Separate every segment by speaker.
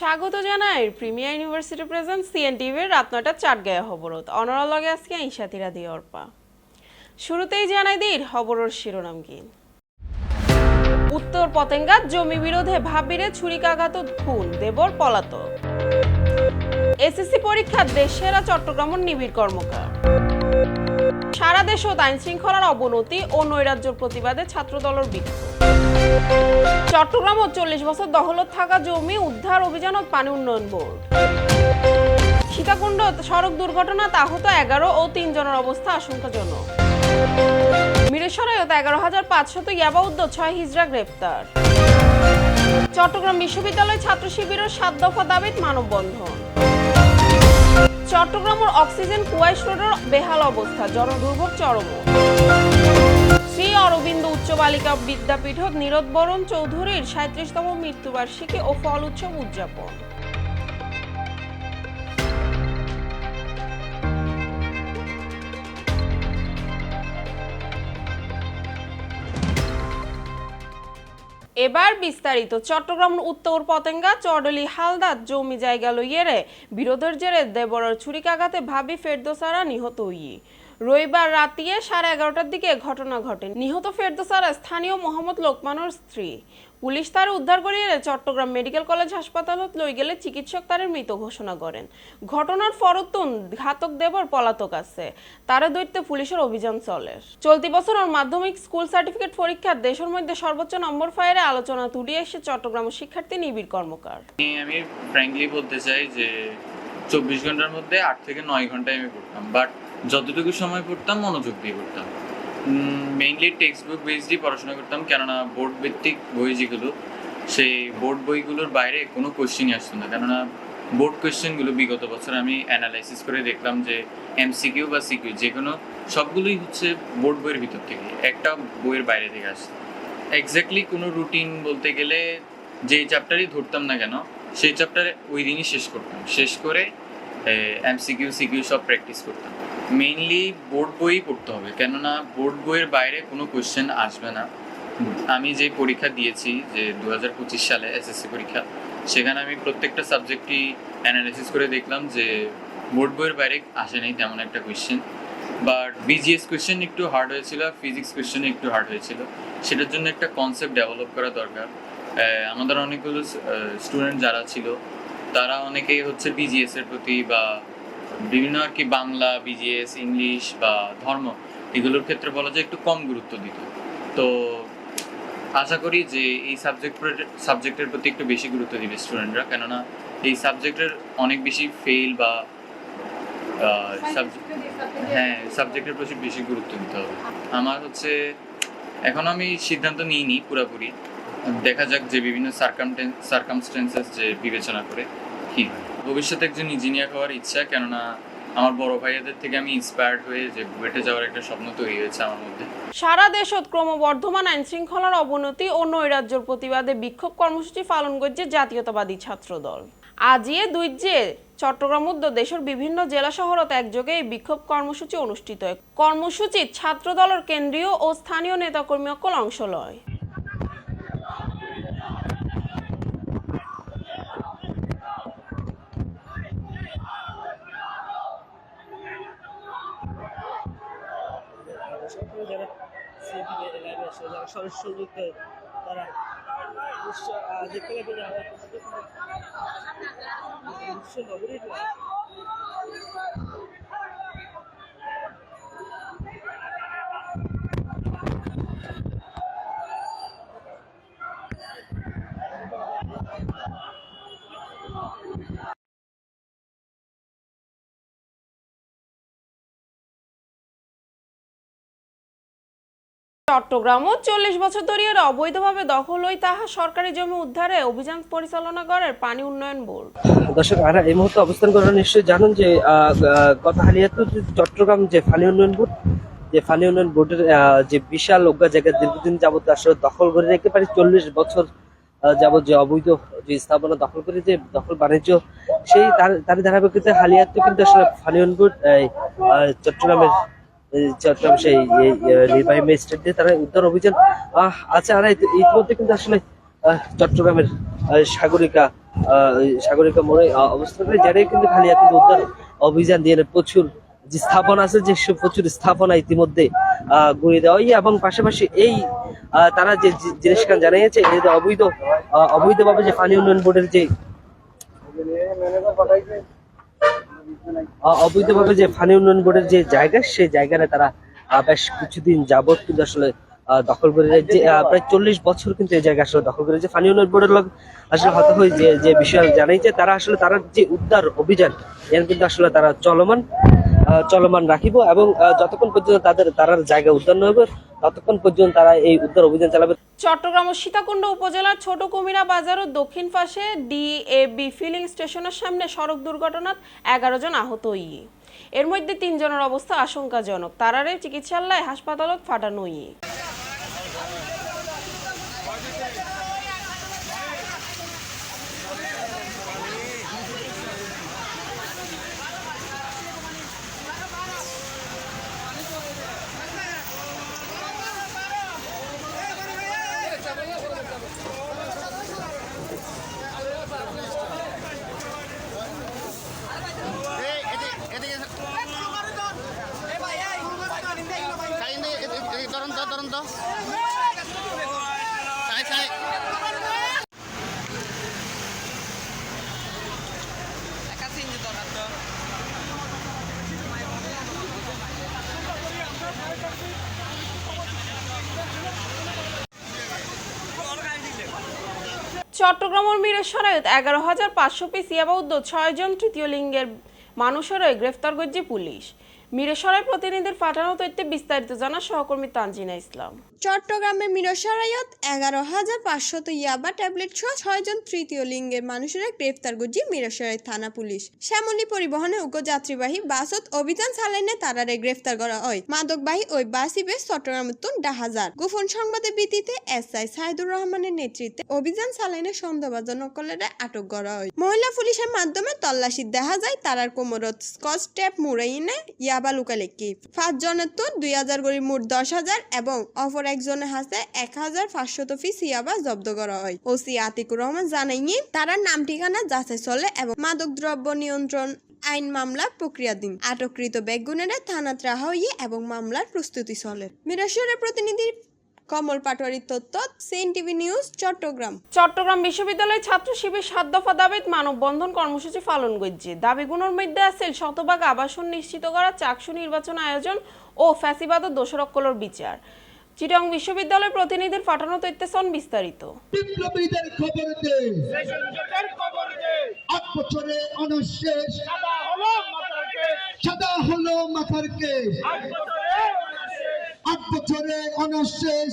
Speaker 1: স্বাগত জানাই premier university present সিএনটিভির রাত নয়টা গায়ে খবরত। অনরা লগে আজকে ইশাতিরা দিয়ে অর্পা। শুরুতেই জানাই দিই খবরের শিরোনাম কি? উত্তর পতেঙ্গাত জমি বিরোধে ভাবিরে ছুরিকাঘাত খুন, দেবর পলাতক। এসএসসি পরীক্ষার দেশেরা চট্টগ্রামের নিবিড় কর্মকার। সারা দেশত আইন শৃঙ্খলার অবনতি ও নৈরাজ্যের প্রতিবাদে ছাত্রদলের বিক্ষোভ। চট্টগ্রাম ও চল্লিশ বছর দখলত থাকা জমি উদ্ধার অভিযানত পানি উন্নয়ন বোর্ড। সীতাকুণ্ড সড়ক দুর্ঘটনা আহত এগারো ও তিনজনের অবস্থা আশঙ্কাজনক। মিরেশ্বরায়ত এগারো হাজার পাঁচশত ইয়াবা উদ্যোগ ছয় হিজড়া গ্রেপ্তার। চট্টগ্রাম বিশ্ববিদ্যালয় ছাত্র শিবিরের সাত দফা দাবিত মানববন্ধন। চট্টগ্রামের অক্সিজেন কুয়াই রোডের বেহাল অবস্থা, জনদুর্ভোগ চরম। শ্রী অরবিন্দ উচ্চ বালিকা বিদ্যাপীঠত নীরদ বরণ চৌধুরীর সাঁত্রিশতম মৃত্যুবার্ষিকী ও ফল উৎসব উদযাপন। এবার বিস্তারিত। চট্টগ্রাম, উত্তর পতেঙ্গা চডলি হালদার জমি জায়গা লইয়েরে বিরোধের জেরে দেবরের ছুরিকাঘাতে ভাবি ফেরদোসারা নিহত হইয়ে। রবিবার রাতিয়ে সাড়ে এগারোটার দিকে ঘটনা ঘটে। নিহত ফেরদোসারা স্থানীয় মোহাম্মদ লোকমানোর স্ত্রী। পুলিশ তার উদ্ধার করিয়ে চট্টগ্রাম মেডিকেল কলেজ হাসপাতালত লই গেলে চিকিৎসক তার মৃত ঘোষণা করেন। ঘটনার ফরতুন ঘাতক দেবর পলাতক আছে। তারা দৈত্যে পুলিশের অভিযান চলে। চলতি বছর মাধ্যমিক স্কুল সার্টিফিকেট পরীক্ষার দেশের মধ্যে সর্বোচ্চ নম্বর ফায়ারে আলোচনা তুলিয়ে এসে চট্টগ্রামের শিক্ষার্থী নিবিড় কর্মকার।
Speaker 2: আমি ফ্র্যাঙ্কলি বলতে চাই যে চব্বিশ ঘণ্টার মধ্যে আট থেকে নয় ঘন্টায় আমি পড়তাম বাট যতটুকু সময় পড়তাম, মনোযোগ দিয়ে পড়তাম। মেইনলি টেক্সট বুক বেসডই পড়াশোনা করতাম, কেননা বোর্ড ভিত্তিক বই যেগুলো, সেই বোর্ড বইগুলোর বাইরে কোনো কোশ্চেনই আসতো না। কেননা বোর্ড কোশ্চেনগুলো বিগত বছর আমি অ্যানালাইসিস করে দেখলাম যে এমসিকিউ বা সিকিউ যে কোনো সবগুলোই হচ্ছে বোর্ড বইয়ের ভিতর থেকে, একটা বইয়ের বাইরে থেকে আসছে এক্স্যাক্টলি কোনো রুটিন বলতে গেলে যেই চ্যাপ্টারই ধরতাম না কেন, সেই চ্যাপ্টারে ওই দিনই শেষ করতাম। শেষ করে এমসিকিউ সিকিউ সব প্র্যাকটিস করতাম। মেইনলি বোর্ড বই পড়তে হবে। কেননা বোর্ড বইয়ের বাইরে কোনো কোয়েশ্চেন আসবে না। আমি যে পরীক্ষা দিয়েছি, যে দু হাজার পঁচিশ সালে এসএসসি পরীক্ষা, সেখানে আমি প্রত্যেকটা সাবজেক্টই অ্যানালাইসিস করে দেখলাম যে বোর্ড বইয়ের বাইরে আসে নাই তেমন একটা কোয়েশ্চেন বাট বিজিএস কোয়েশ্চেন একটু হার্ড হয়েছিল ফিজিক্স কোয়েশ্চেন একটু হার্ড হয়েছিল। সেটার জন্য একটা কনসেপ্ট ডেভেলপ করা দরকার। আমাদের অনেকগুলো স্টুডেন্ট যারা ছিল, তারা অনেকেই হচ্ছে বিজিএস এর প্রতি বা বিভিন্ন আর কি বাংলা বিজিএস ইংলিশ বা ধর্ম, এগুলোর ক্ষেত্রে বলা যায় একটু কম গুরুত্ব দিত। তো আশা করি যে এই সাবজেক্ট সাবজেক্টের প্রতি একটু বেশি গুরুত্ব দিবে স্টুডেন্টরা কেননা এই সাবজেক্টের অনেক বেশি ফেল বা হ্যাঁ সাবজেক্টের প্রতি বেশি গুরুত্ব দিতে হবে। আমার হচ্ছে, এখন আমি সিদ্ধান্ত নিইনি পুরোপুরি। দেখা যাক যে বিভিন্ন সার্কামস্টেন্সেস যে বিবেচনা করে কি হয়। ভবিষ্যতে একজন ইঞ্জিনিয়ার হওয়ার ইচ্ছা, কেননা আমার বড় ভাইয়াদের থেকে আমি ইন্সপায়ার্ড হয়ে যে বুয়েটে যাওয়ার একটা স্বপ্ন তৈরি হয়েছে আমার মধ্যে।
Speaker 1: সারা দেশত ক্রমবর্ধমান আইন শৃঙ্খলার অবনতি ও নৈরাজ্যের প্রতিবাদে বিক্ষোভ কর্মসূচি পালন করছে জাতীয়তাবাদী ছাত্রদল। আজিয়ে দুই যে চট্টগ্রাম উদ্য দেশের বিভিন্ন জেলা শহরত একযোগে এই বিক্ষোভ কর্মসূচি অনুষ্ঠিত হয়। কর্মসূচিত ছাত্রদলের কেন্দ্রীয় ও স্থানীয় নেতাকর্মী সকল অংশ লয়।
Speaker 3: যারা তারা দেখতে পাবেন বিশ্ব নগরীর
Speaker 1: চট্টগ্রামও চল্লিশ বছর ধরে অবৈধভাবে দখল হই তাহা সরকারি জমি উদ্ধারে অভিযান পরিচালনা করে পানি উন্নয়ন বোর্ড।
Speaker 3: দর্শক আমরা এই মুহূর্তে অবস্থান করেন নিশ্চয়ই জানেন যে গত হালিয়াতে চট্টগ্রাম যে ফানি উন্নয়ন বোর্ড, যে ফানি উন্নয়ন বোর্ডের যে বিশাল অজ্ঞা জায়গা দীর্ঘদিন যাবত আসলে দখল করে রেখে পারি চল্লিশ বছর যাবত যে অবৈধ যে স্থাপনা দখল করে যে দখল বাণিজ্য, সেই তার ধারাবাহিকতায় হালিয়াতে কিন্তু আসলে ফানি উন্নয়ন বোর্ড চট্টগ্রামের চট্টগ্রাম সেই নির্বাহী ম্যাজিস্ট্রেট দিয়ে তারা উদ্ধার অভিযান আছে আর ইতিমধ্যে কিন্তু আসলে চট্টগ্রামের সাগরিকা সাগরিকা মোড়ে অবস্থান করে যারাই কিন্তু খালিয়াকুণ্ড উদ্ধার অভিযান দিয়ে প্রচুর যে স্থাপনা আছে যে প্রচুর স্থাপনা ইতিমধ্যে আহ, গুঁড়িয়ে দেওয়া এবং পাশাপাশি এই তারা যে জিনিসখান জানিয়েছে এই যে অবৈধ অবৈধভাবে যে পানি উন্নয়ন বোর্ডের যে অবৈধভাবে যে ফানি উন্নয়ন বোর্ডের যে জায়গা, সেই জায়গাটা তারা বেশ কিছুদিন যাবৎ কিন্তু আসলে দখল করে। যে প্রায় চল্লিশ বছর কিন্তু এই জায়গা আসলে দখল করে যে ফানি উন্নয়ন বোর্ডের লোক আসলে হত হয়ে যে যে বিষয় জানাইছে তারা আসলে তারা যে উদ্ধার অভিযান, এর কিন্তু আসলে তারা চলমান চলমান রাখিব এবং যতক্ষণ পর্যন্ত তাদের তারার জায়গা উদ্ধার হবে, ততক্ষণ পর্যন্ত তারা এই উদ্ধার অভিযান চালাবে।
Speaker 1: চট্টগ্রাম ও সীতাকুণ্ড উপজেলার ছোট কুমিরা বাজার ও দক্ষিণ পাশে ডিএবি ফিলিং স্টেশনের সামনে সড়ক দুর্ঘটনাত এগারো জন আহত হই এর মধ্যে তিনজনের অবস্থা আশঙ্কাজনক। তারারে চিকিৎসালয় হাসপাতালত ফাটানো হই
Speaker 4: ধরুন তো ধরুন তো সাই সাই
Speaker 1: চট্টগ্রামের মিরেশ্বরায়ত এগারো হাজার পাঁচশো পিস ইয়াবাউদ্দ ছয়জন তৃতীয় লিঙ্গের মানুষেরই গ্রেফতার করছে পুলিশ। মিরেশ্বরায় প্রতিনিধির পাঠানো তথ্যে বিস্তারিত জানা সহকর্মী তানজিনা ইসলাম।
Speaker 5: চট্টগ্রামের মিরসরাইয়ত এগারো হাজার পাঁচশত ইয়াবা ট্যাবলেট সহ ছয়জন তৃতীয় লিঙ্গের মানুষের গ্রেফতার গুজি মিরসরাই থানা পুলিশ। শ্যামলী পরিবহনে উগ্র যাত্রীবাহী বাসত অভিযান চালাইনে তারারে গ্রেফতার করা হয়। মাদকবাহী ওই বাসি বাসিবে চট্টগ্রামের তুন ডাহাজার। গোপন সংবাদের ভিত্তিতে এস আই সাইদুর রহমানের নেতৃত্বে অভিযান চালাইনে সন্দেহভাজনক কলেরে আটক করা হয়। মহিলা পুলিশের মাধ্যমে তল্লাশি দেখা যায় তারার কোমরত স্কচ টেপ মুড়াইনে ইয়াবা লুকালেকি পাঁচ জনের তো দুই হাজার গড়ি মোট দশ হাজার এবং অপর একজনের হাতে এক হাজার পাঁচশত পিস ইয়াবা জব্দ করা হয়। ওসি আতিকুর রহমান জানাইনি তারার নাম ঠিকানা যাচাই চলে এবং মাদক দ্রব্য নিয়ন্ত্রণ আইন মামলা প্রক্রিয়াধীন আটককৃত বেগুনের থানাত রাহা হইয়ে এবং মামলার প্রস্তুতি চলে। মিরাশ্বরের প্রতিনিধি কমল পাটোয়ারির তথ্য সেন টিভি নিউজ, চট্টগ্রাম।
Speaker 1: চট্টগ্রাম বিশ্ববিদ্যালয় ছাত্র শিবির সাত দফা দাবিত মানববন্ধন কর্মসূচি পালন করছে। দাবিগুলোর মধ্যে আছে শতভাগ আবাসন নিশ্চিত করা, চাকসু নির্বাচন আয়োজন ও ফ্যাসিবাদ দোষরক্ষলোর বিচার। চিটং বিশ্ববিদ্যালয়ের প্রতিনিধির পাঠানো তথ্যেসন বিস্তারিত।
Speaker 6: বিপ্লবীদের খবর দে আট বছরে অনশেষ সাদা হলো মাথার কেশ। আট বছরে অনশেষ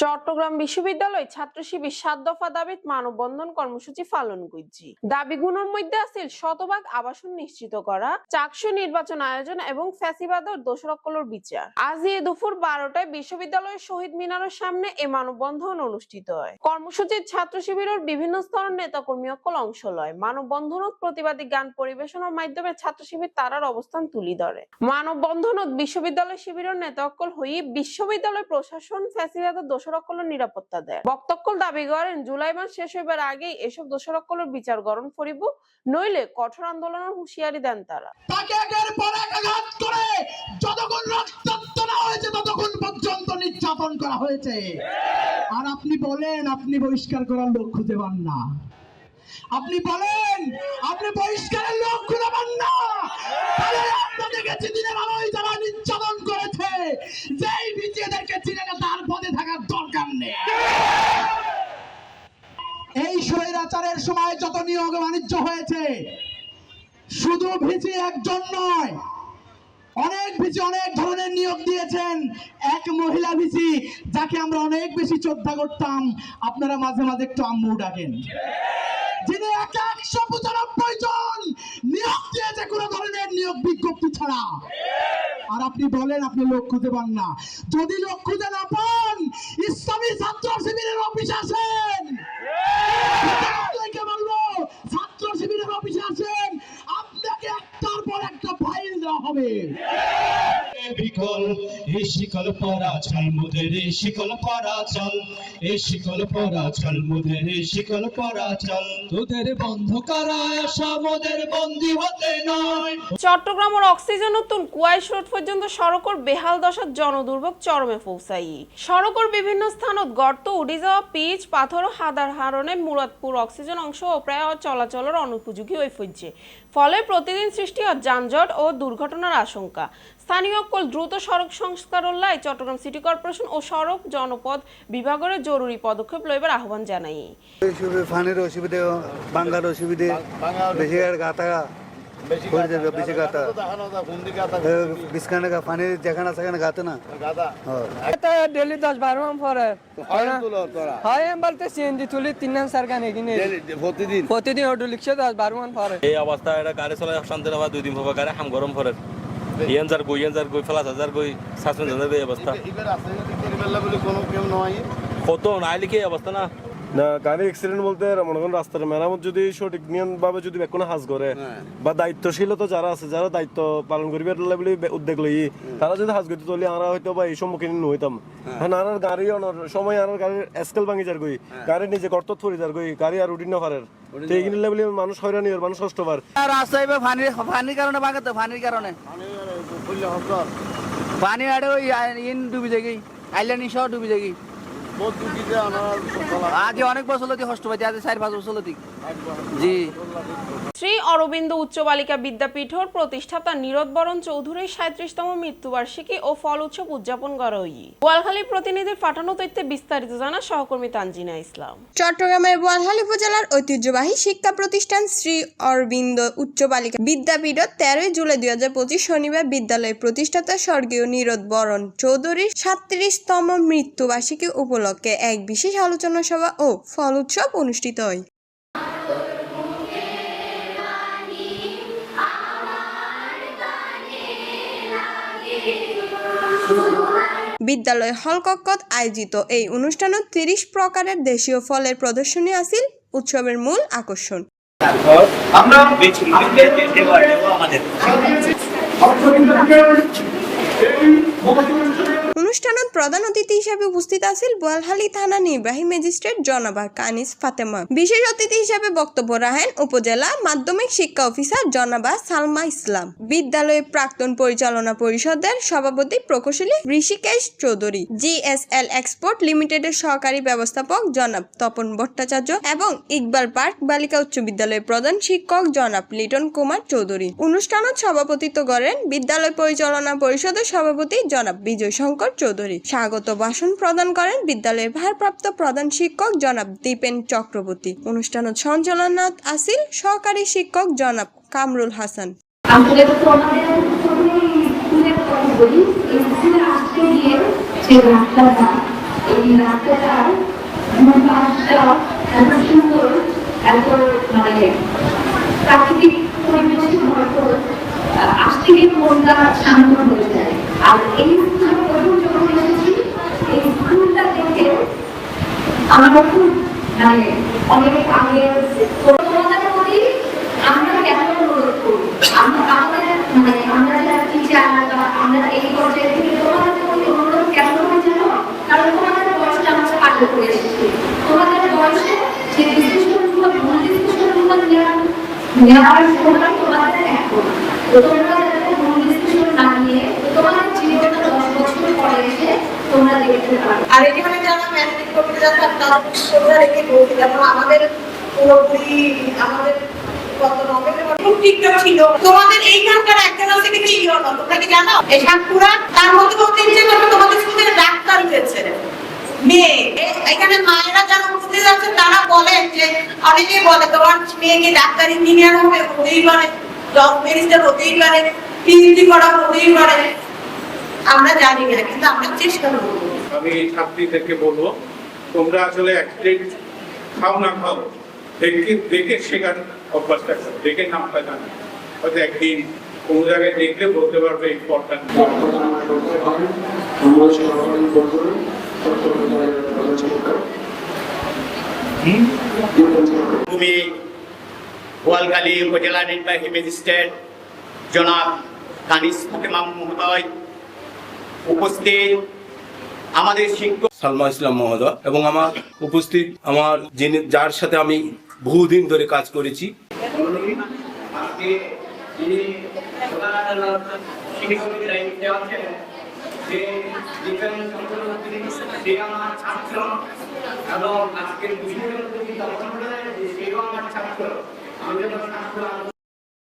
Speaker 1: চট্টগ্রাম বিশ্ববিদ্যালয় ছাত্র শিবির সাত দফা দাবিত মানববন্ধন কর্মসূচি পালন করছি। দাবিগুলোর মধ্যে আছে শতভাগ আবাসন নিশ্চিত করা, চাকসু নির্বাচন আয়োজন এবং ফ্যাসিবাদর দোষরক্ষলোর বিচার। আজ এই দুপুর বারোটায় বিশ্ববিদ্যালয়ের শহীদ মিনারের সামনে এ মানববন্ধন অনুষ্ঠিত হয়। কর্মসূচির ছাত্র শিবিরের বিভিন্ন স্তরের নেতাকর্মী সকল অংশ লয়। মানববন্ধনত প্রতিবাদী গান পরিবেশনের মাধ্যমে ছাত্র শিবির তারার অবস্থান তুলি ধরে। মানববন্ধনত বিশ্ববিদ্যালয় শিবিরের নেতাকল হই বিশ্ববিদ্যালয় প্রশাসন ফ্যাসিলিটার দোষরক্ষলের নিরাপত্তা দেয়। বক্তব্য দাবি করেন, জুলাই মাস শেষ হইবার আগেই এসব দোষরক্ষলের বিচার গ্রহণ করিব, নইলে কঠোর আন্দোলনের হুঁশিয়ারি দেন তারা।
Speaker 6: আপনি বলেন, আপনি বহিষ্কার করার লোক খুঁজে না। আপনি বলেন, আপনি বহিষ্কারের লোক খুঁজে না। তাহলে আপনাদেরকে চিনিনে আলোয় যারা নির্যাতন করেছে যেই বিজেদেরকে চিনে না, তার পদে থাকার দরকার নেই। এই স্বৈরাচারের সময় যত নিয়োগ বাণিজ্য হয়েছে, শুধু ভিসি একজন নয়, অনেক ভিসি অনেক ধরনের নিয়োগ দিয়েছেন। এক মহিলা ভিসি যাকে আমরা অনেক বেশি শ্রদ্ধা করতাম। আপনারা মাঝে মাঝে একটু আম্মু ডাকেন। যিনি এক একশো পঁচানব্বই জন নিয়োগ দিয়েছে, কোনো ধরনের নিয়োগ বিজ্ঞপ্তি ছাড়া। আর আপনি বলেন আপনি লোক খুঁজে পান না। যদি লোক খুঁজে না পান ইসলামী ছাত্র শিবিরের অফিস আসেন। বলব ছাত্র শিবিরের অফিসে আসেন। আপনাকে একটার পর একটা ফাইল দেওয়া হবে।
Speaker 7: বিকল এই শিকল পরা চল মোদের এই শিকল পরা চল এই শিকল পরা চল মোদের এই শিকল পরা চল তোদের বন্ধ করা আশা মোদের বন্দি হতে নয়।
Speaker 1: চট্টগ্রামের অক্সিজেন নতুন কুয়াইশ রোড পর্যন্ত সড়কর বেহাল দশার জনদুর্ভোগ চরমে পৌঁছাই সড়কর বিভিন্ন স্থানত গর্ত উডি যাওয়া পিচ পাথর ও হাদার হারণে মুরাদপুর অক্সিজেন অংশ ও প্রায় চলাচলের অনুপযোগী হয়ে ফলে প্রতিদিন সৃষ্টি হয় যানজট ও দুর্ঘটনার আশঙ্কা। স্থানীয় কল দ্রুত সড়ক সংস্কার উল্লায় চট্টগ্রাম সিটি কর্পোরেশন ও সড়ক জনপদ বিভাগের জরুরি পদক্ষেপ লইবার আহ্বান জানাই।
Speaker 8: অসুবিধে পানির অসুবিধে বাংলার অসুবিধে। বেশি আর গাতা না হয়
Speaker 9: বলতে সিএনজি তুলি তিন
Speaker 8: প্রতিদিন
Speaker 9: প্রতিদিন অটো দশ বারো মান
Speaker 10: এই অবস্থা এটা গাড়ি চলাই শান্তি না দুই দিন হব গাড়ি হাম গরম পরে ইয়ান যার গই ইয়ান যার গই ফেলা যার গই সাসপেন্ড যার এই অবস্থা কত নাইলে কি এই অবস্থা না
Speaker 11: না গাড়ি অ্যাক্সিডেন্ট বলতে মনে করেন রাস্তার মেরামত যদি সঠিক নিয়ম ভাবে যদি কোনো হাজ করে বা দায়িত্বশীলতা যারা আছে যারা দায়িত্ব পালন করিবে বলে উদ্যোগ লই তারা যদি হাজ করতে চলি আমরা হয়তো বা এই সম্মুখীন নইতাম হ্যাঁ। আর গাড়ি অনার সময় আর গাড়ির স্কেল ভাঙি যার গই গাড়ি নিজে গর্ত থরি যার গই গাড়ি আর উঠিন না পারে তো লেভেলে মানুষ হয়রানি আর মানুষ কষ্ট পার।
Speaker 4: রাস্তায় পানির পানির কারণে পানির কারণে। পানি আড়ে ওই ইন ডুবি যাগি আইল্যান্ড সহ ডুবি যাগি আজ অনেক বছর লতি কষ্ট পাইতে আজ চার পাঁচ বছর লতি জি।
Speaker 1: শ্রী অরবিন্দ উচ্চ বালিকা বিদ্যাপীঠর প্রতিষ্ঠাতা নীরদ বরণ চৌধুরীর সাঁত্রিশতম মৃত্যুবার্ষিকী ও ফল উৎসব উদযাপন করা হই বোয়ালখালী প্রতিনিধির পাঠানো তথ্যে বিস্তারিত জানা সহকর্মী তানজিনা ইসলাম।
Speaker 5: চট্টগ্রামের বোয়ালখালী উপজেলার ঐতিহ্যবাহী শিক্ষা প্রতিষ্ঠান শ্রী অরবিন্দ উচ্চ বালিকা বিদ্যাপীঠ তেরোই জুলাই দুই হাজার পঁচিশ শনিবার বিদ্যালয়ের প্রতিষ্ঠাতা স্বর্গীয় নীরদ বরণ চৌধুরীর সাতত্রিশতম মৃত্যুবার্ষিকী উপলক্ষে এক বিশেষ আলোচনা সভা ও ফল উৎসব অনুষ্ঠিত হয়। বিদ্যালয় হলকক্ষত আয়োজিত এই অনুষ্ঠানত তিরিশ প্রকারের দেশীয় ফলের প্রদর্শনী আছিল উৎসবের মূল আকর্ষণ। অনুষ্ঠানত প্রধান অতিথি হিসেবে উপস্থিত আছিল বোয়ালহালী থানা নির্বাহী ম্যাজিস্ট্রেট জনাবা কানিস ফাতেমা। বিশেষ অতিথি হিসেবে বক্তব্য রাখেন উপজেলা মাধ্যমিক শিক্ষা অফিসার জনাবা সালমা ইসলাম। বিদ্যালয়ের প্রাক্তন পরিচালনা পরিষদের সভাপতি প্রকৌশলী ঋষিকেশ চৌধুরী, জিএসএল এক্সপোর্ট লিমিটেডের সহকারী ব্যবস্থাপক জনাব তপন ভট্টাচার্য এবং ইকবাল পার্ক বালিকা উচ্চ বিদ্যালয়ের প্রধান শিক্ষক জনাব লিটন কুমার চৌধুরী। অনুষ্ঠানত সভাপতিত্ব করেন বিদ্যালয় পরিচালনা পরিষদের সভাপতি জনাব বিজয় শঙ্কর চৌধুরী। স্বাগত ভাষণ প্রদান করেন বিদ্যালয়ের ভারপ্রাপ্ত প্রধান শিক্ষক জনাব দীপেন চক্রবর্তী। অনুষ্ঠানত সঞ্চালনাত আসিল সহকারী শিক্ষক জনাব কামরুল হাসান।
Speaker 12: প্রাকৃতিক আহ, আসতে মনটা শান্ত হয়ে যায় আর এই স্কুলে প্রথম যখন এসেছি এই স্কুলটা দেখে মানে মানে কারণ তোমাদের বয়সটা আমরা পাঠ্য করে তোমাদের বয়সে যে ডিসিশনগুলো ভুল ডিসিশনগুলো নেওয়ার নেওয়ার সময় তোমাদের এখন তোমরা যাতে ভুল ডিসিশন না নিয়ে তোমাদের জীবনটা দশ বছর পরে এসে
Speaker 13: আর এখানে যারা ম্যাট্রিক করতে যাচ্ছেন তারা তোমরা রেখে বলছি যেমন আমাদের পুরোপুরি আমাদের তোমাদের এইখানকার মায়েরা যারা উপস্থিত আছে, তারা বলেন যে, অনেকেই বলে, তোমার মেয়ে ডাক্তার ইঞ্জিনিয়ার হবে, হতেই পারে। জব মিনিস্টার হতেই পারে পিএইচডি করা হতেই পারে। আমরা জানি না কিন্তু আমরা চেষ্টা করব।
Speaker 7: আমি ছাত্রীদেরকে বলব তোমরা আসলে অ্যাক্সিডেন্ট খাও না খাও দেখে দেখে শেখার অভ্যাসটা করো দেখে নামটা জানো। হয়তো একদিন কোনো জায়গায় দেখলে বলতে পারবে ইম্পর্টেন্ট
Speaker 4: ভূমি উপজেলা নির্বাহী ম্যাজিস্ট্রেট জনাব কানিস ফাতেমা মহোদয়
Speaker 14: উপস্থিত আমাদের শিক্ষক সালমা ইসলাম মহোদয় এবং আমার উপস্থিত আমার যিনি যার সাথে আমি বহুদিন ধরে কাজ করেছি।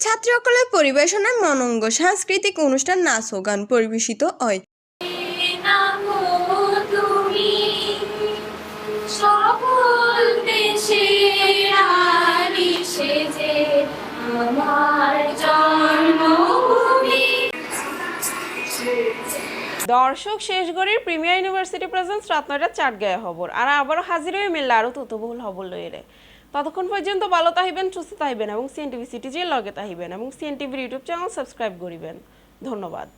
Speaker 5: ছাত্রসকলের পরিবেশনায় মনঙ্গ সাংস্কৃতিক অনুষ্ঠান নাচ ও গান পরিবেশিত হয়।
Speaker 1: দর্শক শেষ গড়ির প্রিমিয়ার ইউনিভার্সিটি প্রেজেন্স রাত নয়টা চার গায়ে হবর আর আবারও হাজির হয়ে মিললে আরও ততবহুল খবর লইরে ততক্ষণ পর্যন্ত ভালো তাহিবেন সুস্থ তাহিবেন এবং সিএনটিভি সিটিজির লগে তাহিবেন এবং সিএনটিভির ইউটিউব চ্যানেল সাবস্ক্রাইব করিবেন। ধন্যবাদ।